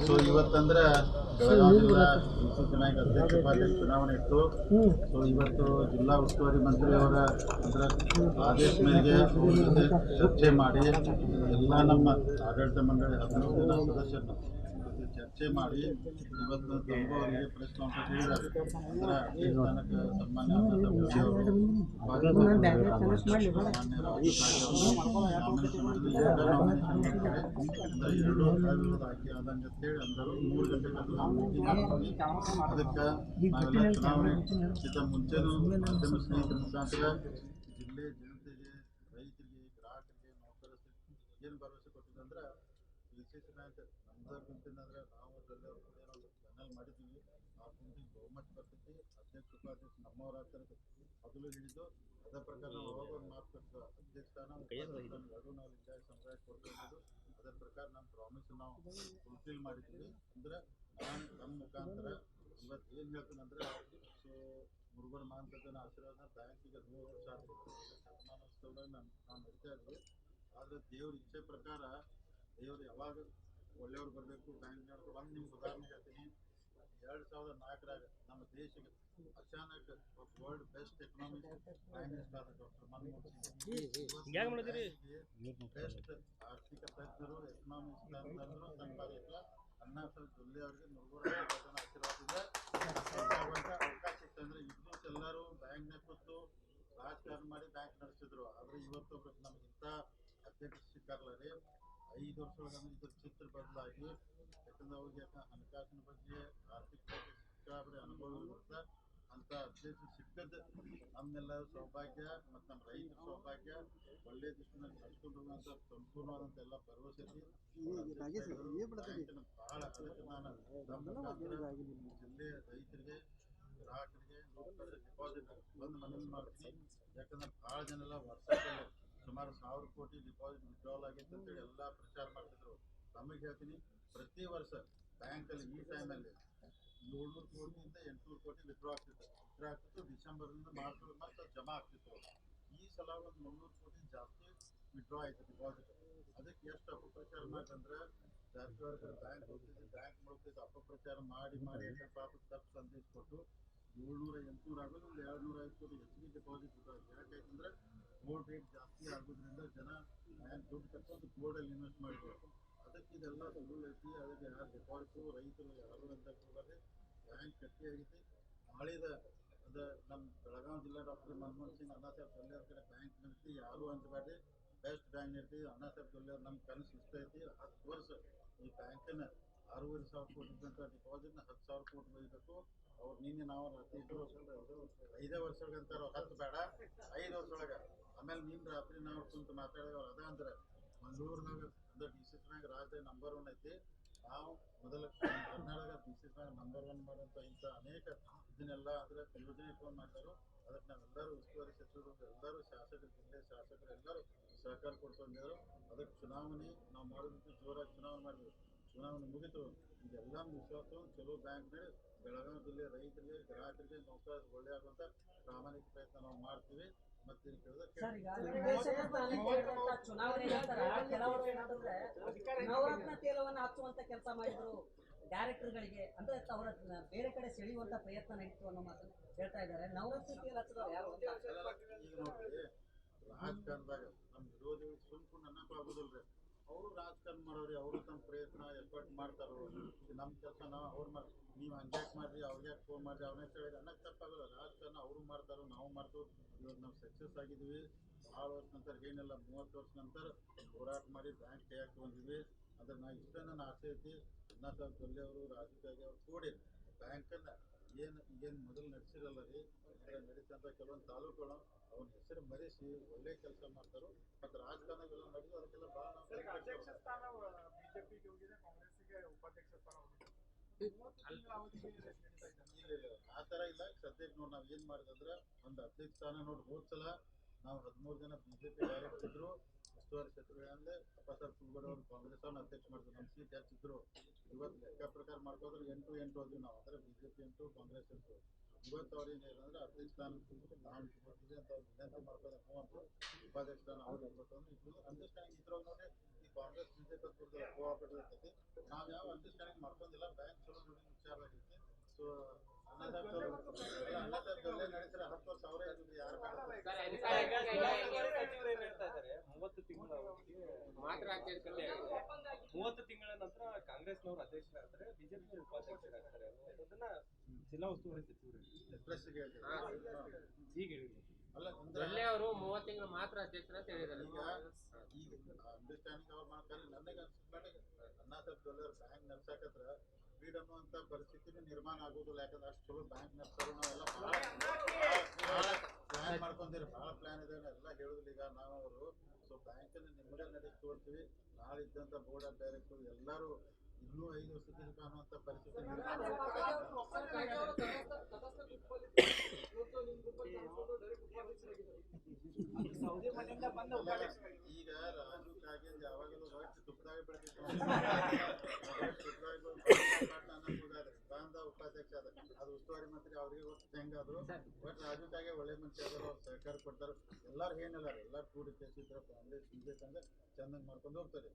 So ಇವತ್ತಂದ್ರೆ Belagavi ಜಿಲ್ಲಾ ಅಧ್ಯಕ್ಷ ಚುನಾವಣೆ ಇತ್ತು. ಸೊ ಇವತ್ತು ಜಿಲ್ಲಾ ಉಸ್ತುವಾರಿ ಮಂತ್ರಿಯವರ ಅಂದ್ರೆ ಆದೇಶ ಮೇರೆಗೆ ಚರ್ಚೆ ಮಾಡಿ ಎಲ್ಲ ನಮ್ಮ ಆಡಳಿತ ಮಂಡಳಿ ಹದಿನೈದು ಜನ ಚರ್ಚೆ ಮಾಡಿ ಇವತ್ತು ತಮಗೂ ಅವರಿಗೆ ಪ್ರೆಸ್ ಕಾನ್ಫರೆನ್ಸ್ ಸನ್ಮಾನ್ಯ ಎರಡು ಅಂತೇಳಿ ಅಂದರು ಮೂರು ಗಂಟೆ ಅದಕ್ಕೆ ಚುನಾವಣೆ ಮುಂಚೆನೂ ಮಾಧ್ಯಮ ಸ್ನೇಹಿತರ ಮುಖಾಂತರ ಜಿಲ್ಲೆ ಜನತೆಗೆ ರೈತರಿಗೆ ಗ್ರಾಹಕರಿಗೆ ನೌಕರರಿಗೆ ಏನು ಭರವಸೆ ಕೊಟ್ಟಿದ್ದಂದ್ರೆ ವಿಶೇಷ ಬ್ಯಾಂಕ್ ನಮ್ದು ಗುಂಪಿನಂದ್ರೆ ನಾವು ಅದರಲ್ಲಿ ಕೂಡ ಏನೋ ಒಂದು ಪ್ಯಾನಲ್ ಮಾಡಿದ್ದೀವಿ ಆ ಬಹುಮತ ಬರ್ತೈತಿ. ಅಧ್ಯಕ್ಷ ಉಪಾಧ್ಯಕ್ಷ ನಮ್ಮವ್ರ ಆಗ್ತಾರೆ ಮೊದಲು ಹಿಡಿದು ಅದೇ ಪ್ರಕಾರ ನಾವು ಒಂದು ಮಾತು ಕೊಟ್ಟು ಅಧ್ಯಕ್ಷ ಸ್ಥಾನ ಎರಡೂ ನಾವು ಲಿಂಗಾಯತ ಸಮುದಾಯಕ್ಕೆ ಕೊಡ್ತಾ ಇರೋದು. ಅದೇ ಪ್ರಕಾರ ನಮ್ಮ ಪ್ರಾಮಿಸ್ ನಾವು ಫುಲ್ಫಿಲ್ ಮಾಡಿದ್ದೀವಿ. ಅಂದ್ರೆ ನಾನು ನಮ್ಮ ಮುಖಾಂತರ ಇವತ್ತು ಏನು ಹೇಳ್ತೀನಿ ಅಂದ್ರೆ ಸೊ ಮುರುಗನ್ ಮಾಂತನ ಆಶೀರ್ವಾದ ಬ್ಯಾಂಕಿಗೆ ನೂರು ವರ್ಷ ಆಗ್ತದೆ ನಾನು ನಾವು ನಡೀತಾ ಇದ್ವಿ ಆದರೆ ದೇವ್ರ ಇಚ್ಛೆ ಪ್ರಕಾರ ದೇವ್ರು ಯಾವಾಗ ಒಳ್ಳೆಯವ್ರು ಬರಬೇಕು ಬ್ಯಾಂಕ್ನವ್ರು ಒಂದು ನಿಮ್ಗೆ ಉದಾಹರಣೆ ಹೇಳ್ತೀನಿ. ಎರಡು ಸಾವಿರದ ನಾಲ್ಕರಾಗ ನಮ್ಮ ದೇಶಕ್ಕೆ ಅಚಾನಕ್ world best economic finance minister doctor Manmohan Singh. Best ಆರ್ಥಿಕ ತಜ್ಞರು ಎಕನಾಮಿಕ್ಸ್ ತಜ್ಞರು ಸಂಪಾದಕ ಅಣ್ಣಾ ಸಾಹೇಬ್ ಜೊಲ್ಲೆ ಅವರಿಗೆ ಮುರುಗೋಡ ಆಶೀರ್ವಾದದಿಂದ ಅವಕಾಶ ಇತ್ತು ಅಂದ್ರೆ ಇದ್ದು ಎಲ್ಲರೂ ಬ್ಯಾಂಕ್ನಾಗ ಕೂತು ರಾಜಕಾರಣ ಮಾಡಿ ಬ್ಯಾಂಕ್ ನಡೆಸಿದ್ರು. ಆದ್ರೆ ಇವತ್ತು ನಮ್ಗೆ ಇಂಥ ಅಧ್ಯಕ್ಷ ಸಿಕ್ಕಾರಲ್ಲ ರೀ ಐದು ವರ್ಷಗಳ ಇದ್ರ ಚಿತ್ರ ಬದಲಾಗಿ ಯಾಕಂದ್ರೆ ಅವ್ರಿಗೆ ಹಣಕಾಸಿನ ಬಗ್ಗೆ ಆರ್ಥಿಕ ಬಗ್ಗೆ ಸಿಕ್ಕಾಪಟ್ಟೆ ಅನುಭವ ಇರುತ್ತೆ. ಅಂತ ಅಧ್ಯಕ್ಷ ಸಿಕ್ಕದ ನಮ್ಮೆಲ್ಲರ ಸೌಭಾಗ್ಯ ಮತ್ತು ನಮ್ಮ ರೈತರ ಸೌಭಾಗ್ಯ ಒಳ್ಳೆ ದೃಷ್ಟಿನಲ್ಲಿ ನಡೆಸ್ಕೊಂಡು ಸಂಪೂರ್ಣವಾದಂಥ ಎಲ್ಲ ಭರವಸೆ ಬಹಳ ಅದಕ್ಕೆ ನಾನು ಜಿಲ್ಲೆಯ ರೈತರಿಗೆ ಗ್ರಾಹಕರಿಗೆ ಡಿಪಾಸಿಟ್ ಬಂದು ಮನವಿ ಮಾಡ್ತೀನಿ. ಯಾಕಂದ್ರೆ ಭಾಳ ಜನ ಎಲ್ಲ ವರ್ಷಕ್ಕೆ ಸುಮಾರು ಸಾವಿರ ಕೋಟಿ ಡಿಪಾಸಿಟ್ ವಿಡ್ರಾಲ್ ಆಗಿತ್ತು ಅಂತೇಳಿ ಎಲ್ಲ ಪ್ರಚಾರ ಮಾಡ್ತಿದ್ರು. ತಮಗೆ ಹೇಳ್ತೀನಿ ಪ್ರತಿ ವರ್ಷ ಬ್ಯಾಂಕಲ್ಲಿ ಈ ಟೈಮಲ್ಲಿ ಏಳ್ನೂರು ಕೋಟಿಯಿಂದ ಎಂಟುನೂರು ಕೋಟಿ ವಿಡ್ರಾ ಆಗ್ತಿತ್ತು. ವಿಡ್ರಾ ಆಗ್ತಿತ್ತು ಡಿಸೆಂಬರ್ನಿಂದ ಮಾರ್ಚ್ ಮತ್ತೆ ಜಮಾ ಆಗ್ತಿತ್ತು. ಈ ಸಲ ಒಂದು ಮುನ್ನೂರು ಕೋಟಿ ಜಾಸ್ತಿ ವಿಡ್ರಾ ಆಯ್ತು ಡಿಪಾಸಿಟ್ ಅದಕ್ಕೆ ಎಷ್ಟು ಅಪಪ್ರಚಾರ ಮಾಡ್ತಂದ್ರೆ ಜಾರಕಿಹೊಳಿ ಬ್ಯಾಂಕ್ ಹೋಗ್ತಿದ್ದು ಬ್ಯಾಂಕ್ ಮಾಡ್ತಿದ್ದು ಅಪಪ್ರಚಾರ ಮಾಡಿ ಮಾಡಿ ಪಾಪ ತಪ್ಪು ಸಂದೇಶ ಕೊಟ್ಟು ಏಳ್ನೂರ ಎಂಟುನೂರ ಆಗೋದು ಒಂದು ಎರಡು ನೂರ ಐವತ್ತು ಕೋಟಿ ಹೆಚ್ಚಿಗೆ ಡಿಪಾಸಿಟ್ ಯಾಕೆ ಯಾಕಂದ್ರೆ ಗೋಲ್ಡ್ ರೇಟ್ ಜಾಸ್ತಿ ಆಗೋದ್ರಿಂದ ಜನ ದುಡ್ಡು ಕಟ್ಕೊಂಡು ಗೋಲ್ಡಲ್ಲಿ ಇನ್ವೆಸ್ಟ್ ಮಾಡಬೇಕು ಅದಕ್ಕೆ ಇದೆಲ್ಲ ಐತಿ ಅದಕ್ಕೆ ಯಾರು ಡಿಪಾಸಿಟು ರೈತರು ಯಾರು ಅಂತ ಹೋಗೋದೆ ಬ್ಯಾಂಕ್ ಗಟ್ಟಿ ಆಗೈತಿ. ನಾಳಿದ ಅದು ನಮ್ಮ ಬೆಳಗಾವಿ ಜಿಲ್ಲಾ ಡಾಕ್ಟರ್ ಮನಮೋಹನ್ ಸಿಂಗ್, ಅಣ್ಣಾ ಸಾಹೇಬ್ ಜೊಲ್ಲೆ ಕಡೆ ಬ್ಯಾಂಕ್ ನಡೆಸಿ ಯಾರು ಅಂಜಬೇಡ್ರಿ ಬೆಸ್ಟ್ ಬ್ಯಾಂಕ್ ಇರ್ತೀವಿ ಅಣ್ಣಾ ಸಾಹೇಬ್ ಜೊಲ್ಲೆ ನಮ್ಮ ಕನಸು ಇಷ್ಟ ಐತಿ. ಹತ್ತು ವರ್ಷ ಈ ಬ್ಯಾಂಕಿನ ಆರೂವರೆ ಸಾವಿರ ಕೋಟಿ ಡಿಪಾಸಿಟ್ನ ಹತ್ತು ಸಾವಿರ ಕೋಟಿ ಬೈಬೇಕು ಅವ್ರು ನಿನ್ನೆ ನಾವು ವರ್ಷ ಐದೇ ವರ್ಷೊಳಗೆ ಅಂತಾರೆ, ಹತ್ತು ಬೇಡ, ಐದು ವರ್ಷೊಳಗೆ ಆಮೇಲೆ ನಿನ್ನ ರಾತ್ರಿ ನಾವು ಕುಂತು ಮಾತಾಡಿದವ್ರು ಅದ ಅಂದ್ರೆ ಮಂಗಳೂರಿನಾಗ ಅಂದ್ರೆ ಡಿ ಸಿ ಸಿನಾಗ ರಾಜ್ಯ ನಂಬರ್ ಒನ್ ಐತಿ. ನಾವು ಮೊದಲ ಕರ್ನಾಟಕ ಡಿ ಸಿ ಸಿನಾಗ ನಂಬರ್ ಒನ್ ಮಾಡುವಂಥ ಇಂಥ ಅನೇಕ ಇದನ್ನೆಲ್ಲ ಅಂದ್ರೆ ಯೋಜನೆ ಇಟ್ಕೊಂಡು ಮಾಡ್ತಾರೋ, ಅದಕ್ಕೆ ನಾವೆಲ್ಲರೂ ಉಸ್ತುವಾರಿ ಸಚಿವರು, ಎಲ್ಲರೂ ಶಾಸಕರು, ಜಿಲ್ಲೆ ಶಾಸಕರು, ಎಲ್ಲರೂ ಸಹಕಾರ ಕೊಡ್ಕೊಂಡಿದ್ರು ಅದಕ್ಕೆ ಚುನಾವಣೆ, ನಾವು ಮಾಡೋದಕ್ಕೆ ಜೋರಾಗಿ ಚುನಾವಣೆ ಮಾಡಿದ್ರು ಚುನಾವಣೆ ಮುಗಿತು. ಇದೆಲ್ಲ ವಿಶ್ವಾಸ ಚಲೋ ಬ್ಯಾಂಕ್ ಮೇಲೆ ಬೆಳಗಾವಿ ಜಿಲ್ಲೆ ರೈತರಿಗೆ, ಗ್ರಾಹಕರಿಗೆ ನೌಕರ ಒಳ್ಳೆ ಆಗುವಂಥ ಪ್ರಾಮಾಣಿಕ ಪ್ರಯತ್ನ ನಾವು ಮಾಡ್ತೀವಿ. ಸರ್, ಈಗ ಹಚ್ಚುವಂತ ಕೆಲಸ ಮಾಡಿದ್ರು ಡೈರೆಕ್ಟರ್ಗಳಿಗೆ. ಅಂದ್ರೆ ಅವರ ಬೇರೆ ಕಡೆ ಸೆಳೆಯುವಂತ ಪ್ರಯತ್ನ ನಡೀತು ಅನ್ನೋ ಮಾತನ್ನು ಹೇಳ್ತಾ ಇದ್ದಾರೆ. ನವರತ್ನ ತೇಲ್ ಹಚ್ಚಿದವ್ರು ಅವರು ರಾಜಕಾರಣ ಮಾಡೋರಿ ಅವರು ತಮ್ಮ ಪ್ರಯತ್ನ ಎಫರ್ಟ್ ಮಾಡ್ತಾರೋ ನಮ್ಮ ಕೆಲಸ ನಾವು ಅವ್ರು ಮಾಡಿ ನೀವು ಹಂಗ್ಯಾಕೆ ಮಾಡ್ರಿ, ಅವ್ರಿಗೆ ಫೋನ್ ಮಾಡ್ರಿ ಅವ್ರನ್ನ ಕೇಳಿದ್ರೆ ಅನ್ನಕ್ಕೆ ತಪ್ಪಾಗಲ್ಲ. ರಾಜಕಾರಣ ಅವರು ಮಾಡ್ತಾರೋ, ನಾವು ಮಾಡ್ತೋ. ಇವತ್ತು ನಾವು ಸಕ್ಸಸ್ ಆಗಿದ್ವಿ. ಭಾಳ ವರ್ಷ ನಂತರ ಏನಿಲ್ಲ, ಮೂವತ್ತು ವರ್ಷ ನಂತರ ಹೋರಾಟ ಮಾಡಿ ಬ್ಯಾಂಕ್ ಕೈ ಹಾಕಿ ಬಂದಿದ್ವಿ ಅದ್ರ ನಾ ಇಷ್ಟೇ ನನ್ನ ಆಸೆ ಐತಿ. ಅಣ್ಣಾ ಸಾಹೇಬ್ ರಾಜಕೀಯ ಅವರು ರಾಜಕಾಗಿ ಅವ್ರು ಕೂಡಿ ಬ್ಯಾಂಕನ್ನು ಏನು ಏನು ಮೊದಲು ನಡೆಸಿರಲ್ಲ ರೀ ನಡೀತಂತ ಕೆಲವೊಂದು ತಾಲೂಕುಗಳು ಅವನ ಹೆಸರು ಮರೆಸಿ ಒಳ್ಳೆ ಕೆಲಸ ಮಾಡ್ತಾರೋ, ಮತ್ತು ರಾಜಕಾರಣಗಳು ನಡೆದು ಅದಕ್ಕೆಲ್ಲ ಭಾಳ ಬಿಜೆಪಿಗೆ ಹೋಗಿದೆ, ಕಾಂಗ್ರೆಸ್ಸಿಗೆ ಉಪಾಧ್ಯಕ್ಷ ಸ್ಥಾನ ಹೋಗಿದೆ. ಆ ಥರ ಇಲ್ಲ ಸದ್ಯಕ್ಕೆ ನೋಡಿ ನಾವು ಏನು ಮಾಡಿದಂದ್ರೆ ಒಂದು ಅಧ್ಯಕ್ಷ ಸ್ಥಾನ ನೋಡಿ ಹೋದ ನಾವು ಹದಿಮೂರು ಜನ ಬಿಜೆಪಿ ಡೈರೆಕ್ಟ್ ಇದ್ರು ಉಸ್ತುವಾರಿ ಸಚಿವರಲ್ಲೇ ಅಪ್ಪಸಾರ್ ಕುಲ್ಗಡೆ ಅವರು ಕಾಂಗ್ರೆಸ್ ಅವ್ರನ್ನ ಅಧ್ಯಕ್ಷ ಮಾಡಿದ್ರು ನಮ್ಮ ಸೀಟ್ ಇದ್ರು ಇವತ್ತು ಲೆಕ್ಕ ಪ್ರಕಾರ ಮಾಡ್ಕೋದ್ರೆ ಎಂಟು ಎಂಟು ಹೋದ್ವಿ ನಾವು ಅಂದ್ರೆ ಬಿಜೆಪಿ ಅಂತ ಕಾಂಗ್ರೆಸ್ ಎಂಟು ಇವತ್ತು ಅವ್ರು ಏನಿಲ್ಲ ಅಂದ್ರೆ ಅಧ್ಯಕ್ಷ ಸ್ಥಾನ ನಾನು ಇಟ್ಕೊಡ್ತೀವಿ ಅಂತ ಅವ್ರು ವಿನಂತಿ ಅಂತ ಉಪಾಧ್ಯಕ್ಷ ಸ್ಥಾನ ಅವ್ರು ಅಂದ್ರೆ ಅಂಡರ್ಸ್ಟ್ಯಾಂಡಿಂಗ್ ಇದ್ರೊಳಗೆ ಕುರಿತು ಕೋಆಪರೇಟಿವ್ ಇರ್ತೈತಿ ನಾವು ಯಾವ ಅಂಡರ್ಸ್ಟ್ಯಾಂಡಿಂಗ್ ಮಾಡ್ಕೊಂಡಿಲ್ಲ ಬ್ಯಾಂಕ್ ಚಲೋ ನೋಡಿ ವಿಚಾರದಾಗೈತಿ ಸೊ ಹತ್ತು ವರ್ಷ ಅವರೇ ಯಾರು ಮೂವತ್ತು ತಿಂಗಳ ಮೂವತ್ತು ತಿಂಗಳ ನಂತರ ಕಾಂಗ್ರೆಸ್ನವರು ಅಧ್ಯಕ್ಷರಾಗ್ತಾರೆ ಬಿಜೆಪಿ ಉಪಾಧ್ಯಕ್ಷರಾಗ್ತಾರೆ. ಅನ್ನೋದನ್ನ ಜಿಲ್ಲಾ ಉಸ್ತುವಾರಿ ಸಚಿವರು ಈಗ ಹೇಳಿದ್ರು. ಅವರು ಮೂವತ್ತು ತಿಂಗಳು ಮಾತ್ರ ಅಧ್ಯಕ್ಷರು ಅಂತ ಹೇಳಿದ್ರು ಈಗ ಅಂಡರ್ಸ್ಟ್ಯಾಂಡಿಂಗ್ ಅವ್ರು ಮಾಡ್ತಾರೆ ನನಗೆ ಅನ್ಸಿದ ಅನ್ನದಾತ ಡಾಲರ್ ಬ್ಯಾಂಕ್ ನಡ್ಸಕತ್ರ ಫ್ರೀಡಮ್ ಅಂತ ಪರಿಸ್ಥಿತಿನೂ ನಿರ್ಮಾಣ ಆಗೋದಿಲ್ಲ ಯಾಕಂದ್ರೆ ಅಷ್ಟು ಚಲೋ ಬ್ಯಾಂಕ್ ನಡ್ಸೋರು ನಾವೆಲ್ಲ ಪ್ಲಾನ್ ಮಾಡ್ಕೊಂಡಿರಿ ಭಾಳ ಪ್ಲಾನ್ ಇದೆ ಎಲ್ಲ ಹೇಳುದಿಲ್ಲ. ಈಗ ನಾವು ಅವರು ಸೊ ಬ್ಯಾಂಕನ್ನು ನಿಮ್ಮದೇ ನಡೆಸಿ ತೋರ್ತೀವಿ ನಾಳೆ ಇದ್ದಂಥ ಬೋರ್ಡ್ ಆಫ್ ಡೈರೆಕ್ಟರ್ ಎಲ್ಲರೂ ಇನ್ನೂ ಐದು ವರ್ಷದಲ್ಲಿ ಕಾಣುವಂಥ ಪರಿಸ್ಥಿತಿ. ಈಗ ರಾಜು ಕಾಗೇಜ್ ಯಾವಾಗಲೂ ರೊಟ್ಟಿ ತುಪ್ಪದಾಗ ಬೆಳೆದಿದ್ದಾರೆ ಬಾಂಧ ಉಪಾಧ್ಯಕ್ಷ ಅದ ಅದು ಉಸ್ತುವಾರಿ ಮಂತ್ರಿ ಅವ್ರಿಗೆ ಗೊತ್ತು ಹೆಂಗಾದ್ರು ಬಟ್ ರಾಜು ಕಾಗೆ ಒಳ್ಳೆ ಮನುಷ್ಯ ಅದಾರ ಅವ್ರು ಸಹಕಾರ ಕೊಡ್ತಾರೆ ಎಲ್ಲಾರು ಏನಿಲ್ಲ ಎಲ್ಲಾರು ಕೂಡಿ ಕೇಸಿದ್ರ ಕಾಂಗ್ರೆಸ್ ಬಿಜೆಪಿ ಅಂದ್ರೆ ಚಂದಂಗ್ ಮಾಡ್ಕೊಂಡು ಹೋಗ್ತಾರೆ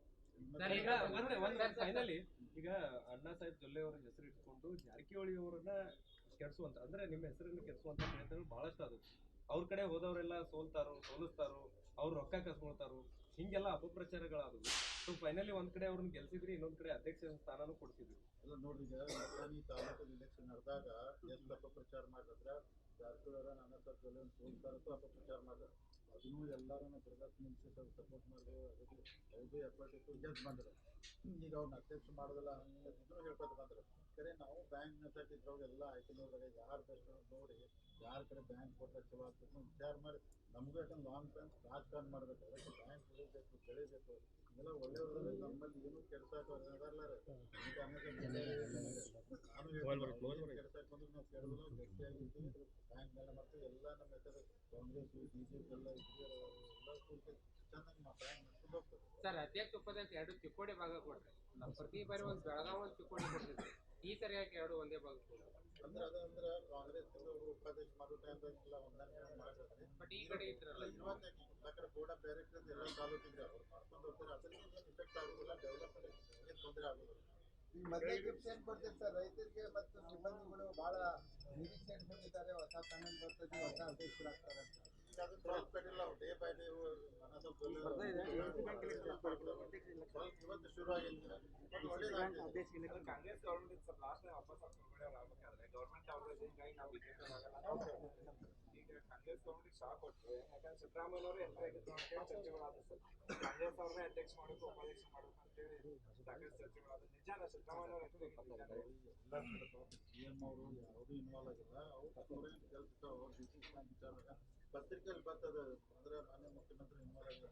ಈಗ ಒಂದ್ ಒಂದ್ ಫೈನಲಿ ಈಗ ಅಣ್ಣಾ ಸಾಹೇಬ್ ಜೊಲ್ಲೆ ಅವರ ಹೆಸರು ಇಟ್ಕೊಂಡು ಜಾರಕಿಹೊಳಿ ಅವರನ್ನ ಕೆಡ್ಸುವಂತ ಅಂದ್ರೆ ನಿಮ್ಮ ಹೆಸರನ್ನು ಕೆಡ್ಸುವಂತ ಪ್ರಯತ್ನಗಳು ಬಹಳಷ್ಟು ಅದು ಅವ್ರ ಕಡೆ ಹೋದವರೆಲ್ಲ ಸೋಲ್ತಾರೋ ಸೋಲಿಸ್ತಾರೋ ಅವ್ರು ರೊಕ್ಕ ಕಸ್ಕೊಳ್ತಾರೋ ಹಿಂಗೆಲ್ಲ ಅಪಪ್ರಚಾರಗಳಾದವು. ಸೊ ಫೈನಲಿ ಒಂದ್ ಕಡೆ ಅವ್ರನ್ನ ಗೆಲ್ಸಿದ್ರಿ ಇನ್ನೊಂದ್ ಕಡೆ ಅಧ್ಯಕ್ಷ ಸ್ಥಾನನೂ ಕೊಡ್ಸಿದ್ರಿ ಎಲ್ಲ ನೋಡ್ರಿ ತಾಲೂಕು ಇಲೆಕ್ಷನ್ ನಡೆದಾಗ ಎಷ್ಟು ಅಪಪ್ರಚಾರ ಮಾಡಿದ್ರ ಜಾರಕಿಹೊಳಿ ನನ್ನ ಸರ್ಕಲ್ ಸೋಲ್ತಾರಕ್ಕೂ ಅಪಪ್ರಚಾರ ಮಾಡಿದ್ರು. ಅದನ್ನು ಎಲ್ಲರನ್ನ ಮುಂಚೆ ನಿಮಿಷ ಸಪೋರ್ಟ್ ಮಾಡಿದ್ರು ಎಫರ್ಟ್ ಇತ್ತು. ಗೆದ್ದು ಬಂದ್ರು ಈಗ ಅವ್ರನ್ನ ಅಧ್ಯಕ್ಷ ಮಾಡೋದಿಲ್ಲ ಹಂಗೆ ಹೇಳ್ಕೊತ ಬಂದರು ಕರೆ ನಾವು ಬ್ಯಾಂಕ್ ನಡ್ಸಕ್ಕಿದ್ರವಾಗ ಎಲ್ಲ ಆಯ್ಕೆನವ್ರಾಗ ಯಾರು ಬೆಸ್ಟ್ ನೋಡಿ ಯಾರ ಕಡೆ ಬ್ಯಾಂಕ್ ಕೊಟ್ಟರೆ ಚಲೋ ಆಗ್ತದೆ ಅಂತ ವಿಚಾರ ಮಾಡಿ. ನಮಗೂ ಯಾಕಂದ್ರೆ ಲಾಂಗ್ ಟರ್ಮ್ ರಾಜಕಾರಣ ಮಾಡ್ಬೇಕು. ಅದಕ್ಕೆ ಬ್ಯಾಂಕ್ ಉಳಿಬೇಕು ಬೆಳಿಬೇಕು. ಇದೆಲ್ಲ ಒಳ್ಳೆಯವ್ರಲ್ಲ ನಮ್ಮಲ್ಲಿ ಏನು ಕೆಡ್ಸಕ್ಕೆ ಅದಾರಲ್ಲ ಈಗ ನಾನು ಕೆಡ್ಸಕ್ಕೆ ಬಂದ್ರೆ ನಾವು ಕೆಡೋದಿಲ್ಲ ಗಟ್ಟಿಯಾಗಿದ್ದೀವಿ ಬ್ಯಾಂಕ್ ಮೇಲೆ ಮಾಡ್ತೀವಿ. ಎಲ್ಲ ನಮ್ಮ ಹೆಸರು ಕಾಂಗ್ರೆಸ್ ಬಿಜೆಪಿ ಎಲ್ಲ ಇದ್ದೀವಿ ಎಲ್ಲ ಕೂಡಿ ಚೆನ್ನಾಗಿ ನಾವು ಬ್ಯಾಂಕ್ ನಡ್ಕೊಂಡು ಹೋಗ್ತದೆ ಸರ್ ಅಧ್ಯಕ್ಷ ಉಪಾಧ್ಯಕ್ಷ ಎರಡು ಚಿಕ್ಕೋಡಿ ಭಾಗ ಕೊಟ್ರೆ. ಪ್ರತಿ ಬಾರಿ ಒಂದು ಬೆಳಗಾವ್ ಒಂದು ಚಿಕ್ಕೋಡಿ ಕೊಟ್ಟಿದ್ರು ಈ ಸರಿ ಯಾಕೆ ಎರಡು ಒಂದೇ ಭಾಗ ಅಂದ್ರೆ ಅದು ಅಂದ್ರೆ ಕಾಂಗ್ರೆಸ್ ಉಪಾಧ್ಯಕ್ಷ ಮಾಡೋ ಟೈಮ್ದಾಗೆಲ್ಲ ಹೊಂದಾಣಿಕೆ ಮಾಡಿದ್ರೆ ಬಟ್ ಈ ಕಡೆ ಇದ್ರಲ್ಲ ಇರುವಂತ ಆ ಕಡೆ ಬೋರ್ಡ್ ಆಫ್ ಡೈರೆಕ್ಟರ್ಸ್ ಎಲ್ಲ ತಾಲೂಕಿಂದ ಅವ್ರು. ಮಾಡ್ಕೊಂಡು ಹೋಗ್ತಾರೆ. ಅದರಿಂದ ಏನು ಇಫೆಕ್ಟ್ ಆಗೋದಿಲ್ಲ ಡೆವಲಪ್ಮೆಂಟ್ ಏನು ತೊಂದರೆ ಆಗೋದಿಲ್ಲ. ಮೊದಲೇ ಏನ್ ಸರ್? ರೈತರಿಗೆ ಮತ್ತು ಸಿಬ್ಬಂದಿಗಳು ಬಹಳ ನಿರೀಕ್ಷೆ ಇಟ್ಕೊಂಡಿದ್ದಾರೆ ಹೊಸ ಕಾನೂನು ಬರ್ತದೆ ಹೊಸ ಅಧ್ಯಕ್ಷರಾಗ್ತಾರೆ ಅಂತ. ಹಾಕೊಂಡ್ಬಿಡಿ ಅವ್ರು ಕೆಲಸ ಇನ್ವಾಲ್ವ್ ಆಗಿಲ್ಲ ಅವ್ರು ಪತ್ರಿಕೆಯಲ್ಲಿ ಬರ್ತದ. ಅಂದ್ರೆ ಮಾನ್ಯ ಮುಖ್ಯಮಂತ್ರಿ ಇನ್ವಾಲ್ವ್ ಆಗಿಲ್ಲ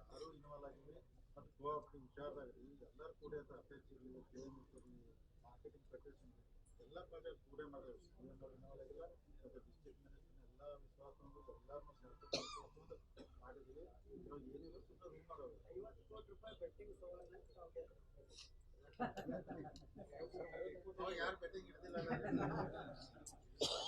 ಯಾರು ಇನ್ವಾಲ್ವ್ ಆಗಿದೆ ಮತ್ತು ಕೋಆಪ್ಟಿವ್ ವಿಚಾರದಾಗ ರೀ ಎಲ್ಲರೂ ಕೂಡ ಅಪೇಕ್ಷೆ ಇರಲಿ ಕೆ ಎಂ ಇರಲಿ ಮಾರ್ಕೆಟಿಂಗ್ ಫೆಡರೇಷನ್ ಎಲ್ಲ ಪಾರ್ಟಿ ಕೂಡ ಮಾಡಿದ್ರು ಸಿ ಎಂ ಅವ್ರು ಇನ್ವಾಲ್ವ್ ಆಗಿಲ್ಲ. ಮತ್ತು ಡಿಸ್ಟ್ರಿಕ್ಟ್ ಮ್ಯಾನೇಜ್ಮೆಂಟ್ ಎಲ್ಲ ವಿಶ್ವಾಸ ಎಲ್ಲರನ್ನೂ ಸರ್ಕಾರ ಮಾಡಿದ್ವಿ. ಇವಾಗ ಏನಿಲ್ಲ ಸುಮ್ಮನೆ ರೂಮ್ ಮಾಡೋದು ಐವತ್ತು ಕೋಟಿ ರೂಪಾಯಿ ಬೆಟ್ಟಿಂಗ್ ಯಾರು ಬೆಟ್ಟಿಂಗ್ ಹಿಡ್ದಿಲ್ಲ